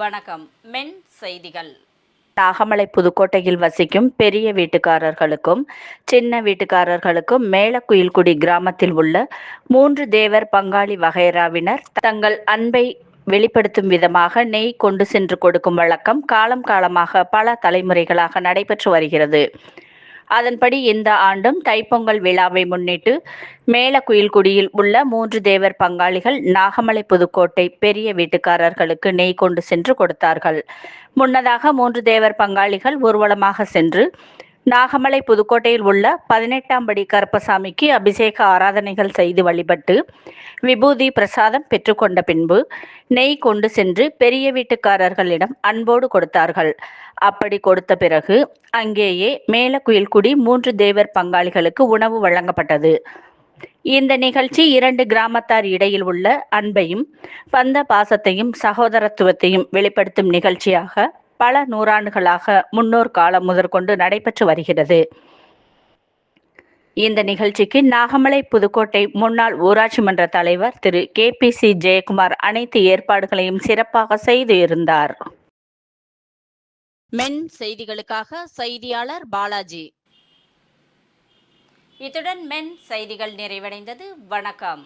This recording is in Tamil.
வணக்கம். மென் செய்திகள். நாகமலை புதுக்கோட்டையில் வசிக்கும் பெரிய வீட்டுக்காரர்களுக்கும் சின்ன வீட்டுக்காரர்களுக்கும் மேலக்குயில்குடி கிராமத்தில் உள்ள மூன்று தேவர் பங்காளி வகைராவினர் தங்கள் அன்பை வெளிப்படுத்தும் விதமாக நெய் கொண்டு சென்று கொடுக்கும் வழக்கம் காலம் காலமாக பல தலைமுறைகளாக நடைபெற்று வருகிறது. அதன்படி இந்த ஆண்டும் தைப்பொங்கல் விழாவை முன்னிட்டு மேலக்குயில்குடியில் உள்ள மூன்று தேவர் பங்காளிகள் நாகமலை புதுக்கோட்டை பெரிய வீட்டுக்காரர்களுக்கு நெய் கொண்டு சென்று கொடுத்தார்கள். முன்னதாக மூன்று தேவர் பங்காளிகள் ஊர்வலமாக சென்று நாகமலை புதுக்கோட்டையில் உள்ள பதினெட்டாம் படி கருப்பசாமிக்கு அபிஷேக ஆராதனைகள் செய்து வழிபட்டு விபூதி பிரசாதம் பெற்றுக்கொண்ட பின்பு நெய் கொண்டு சென்று பெரிய வீட்டுக்காரர்களிடம் அன்போடு கொடுத்தார்கள். அப்படி கொடுத்த பிறகு அங்கேயே மேலக்குயில்குடி மூன்று தேவர் பங்காளிகளுக்கு உணவு வழங்கப்பட்டது. இந்த நிகழ்ச்சி இரண்டு கிராமத்தார் இடையில் உள்ள அன்பையும் பந்த பாசத்தையும் சகோதரத்துவத்தையும் வெளிப்படுத்தும் நிகழ்ச்சியாக பல நூறாண்டுகளாக முன்னோர் காலம் முதற்கொண்டு நடைபெற்று வருகிறது. இந்த நிகழ்ச்சிக்கு நாகமலை புதுக்கோட்டை முன்னாள் ஊராட்சி மன்ற தலைவர் Thiru K P C Jayakumar அனைத்து ஏற்பாடுகளையும் சிறப்பாக செய்து இருந்தார். மென் செய்திகளுக்காக செய்தியாளர் பாலாஜி. இத்துடன் மென் செய்திகள் நிறைவடைந்தது. வணக்கம்.